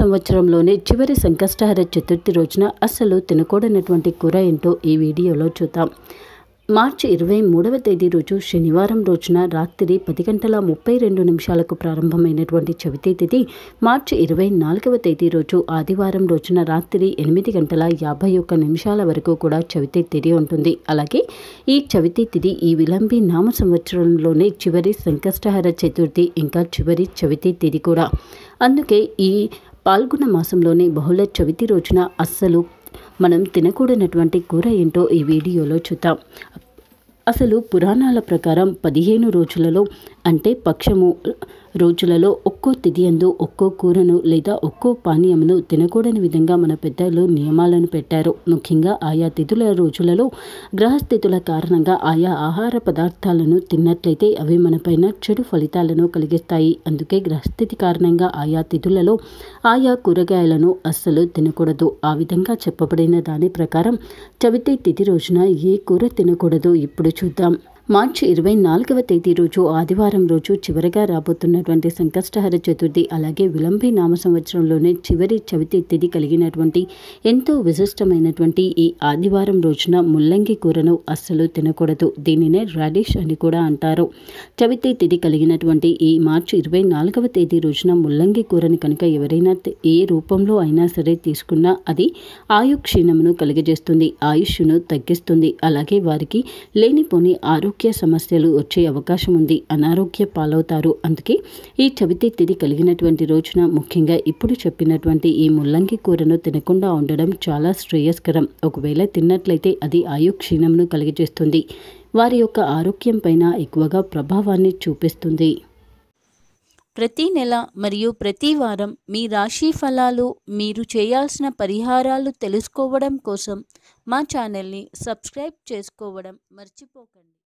సంవత్సరంలోనే చివరి సంకష్టహర చతుర్థి రోజున అస్సలు తినకూడనటువంటి కూర ఏంటో ఈ వీడియోలో చూద్దాం. మార్చి ఇరవై మూడవ తేదీ రోజు శనివారం రోజున రాత్రి పది గంటల ముప్పై రెండు నిమిషాలకు ప్రారంభమైనటువంటి చవితి తిథి మార్చి ఇరవై నాలుగవ తేదీ రోజు ఆదివారం రోజున రాత్రి ఎనిమిది గంటల యాభై ఒక్క నిమిషాల వరకు కూడా చవితి తిథి ఉంటుంది. అలాగే ఈ చవితి తిథి ఈ విలంబి నామ సంవత్సరంలోనే చివరి సంకష్టహర చతుర్థి ఇంకా చివరి చవితి తిథి కూడా. అందుకే ఈ పాల్గొన మాసంలోనే బహుళ చవితి రోజున అస్సలు మనం తినకూడనటువంటి కూర ఏంటో ఈ వీడియోలో చూద్దాం. అసలు పురాణాల ప్రకారం పదిహేను రోజులలో అంటే పక్షము రోజులలో ఒక్కో తిథియందు ఒక్కో కూరను లేదా ఒక్కో పానీయమును తినకూడని విధంగా మన పెద్దలు నియమాలను పెట్టారు. ముఖ్యంగా ఆయా తిథుల రోజులలో గ్రహస్థితుల కారణంగా ఆయా ఆహార పదార్థాలను తిన్నట్లయితే అవి మనపైన చెడు ఫలితాలను కలిగిస్తాయి. అందుకే గ్రహస్థితి కారణంగా ఆయా తిథులలో ఆయా కూరగాయలను అస్సలు తినకూడదు. ఆ విధంగా చెప్పబడిన దాని ప్రకారం చవితి తిథి రోజున ఏ కూర తినకూడదు ఇప్పుడు చూద్దాం. మార్చి ఇరవై నాలుగవ తేదీ రోజు ఆదివారం రోజు చివరిగా రాబోతున్నటువంటి సంకష్టహర చతుర్థి అలాగే విలంబి నామ సంవత్సరంలోనే చివరి చవితి తిథి కలిగినటువంటి ఎంతో విశిష్టమైనటువంటి ఈ ఆదివారం రోజున ముల్లంగి కూరను అస్సలు తినకూడదు. దీనినే రాడిష్ అని కూడా అంటారు. చవితి తిథి కలిగినటువంటి ఈ మార్చి ఇరవై నాలుగవ తేదీ రోజున ముల్లంగి కూరని కనుక ఎవరైనా ఏ రూపంలో అయినా సరే తీసుకున్నా అది ఆయుక్షీణమును కలిగజేస్తుంది ఆయుష్ను తగ్గిస్తుంది. అలాగే వారికి లేనిపోని ఆరోగ్య సమస్యలు వచ్చే అవకాశం ఉంది. అనారోగ్య పాలవుతారు. అందుకే ఈ చవితి తిథి కలిగినటువంటి రోజున ముఖ్యంగా ఇప్పుడు చెప్పినటువంటి ఈ ముల్లంగి కూరను తినకుండా ఉండడం చాలా శ్రేయస్కరం. ఒకవేళ తిన్నట్లయితే అది ఆయు క్షీణమును కలిగజేస్తుంది. వారి యొక్క ఆరోగ్యం పైన ఎక్కువగా ప్రభావాన్ని చూపిస్తుంది. ప్రతి నెల మరియు ప్రతి వారం మీ రాశి ఫలాలు మీరు చేయాల్సిన పరిహారాలు తెలుసుకోవడం కోసం మా ఛానల్ని సబ్స్క్రైబ్ చేసుకోవడం మర్చిపోకండి.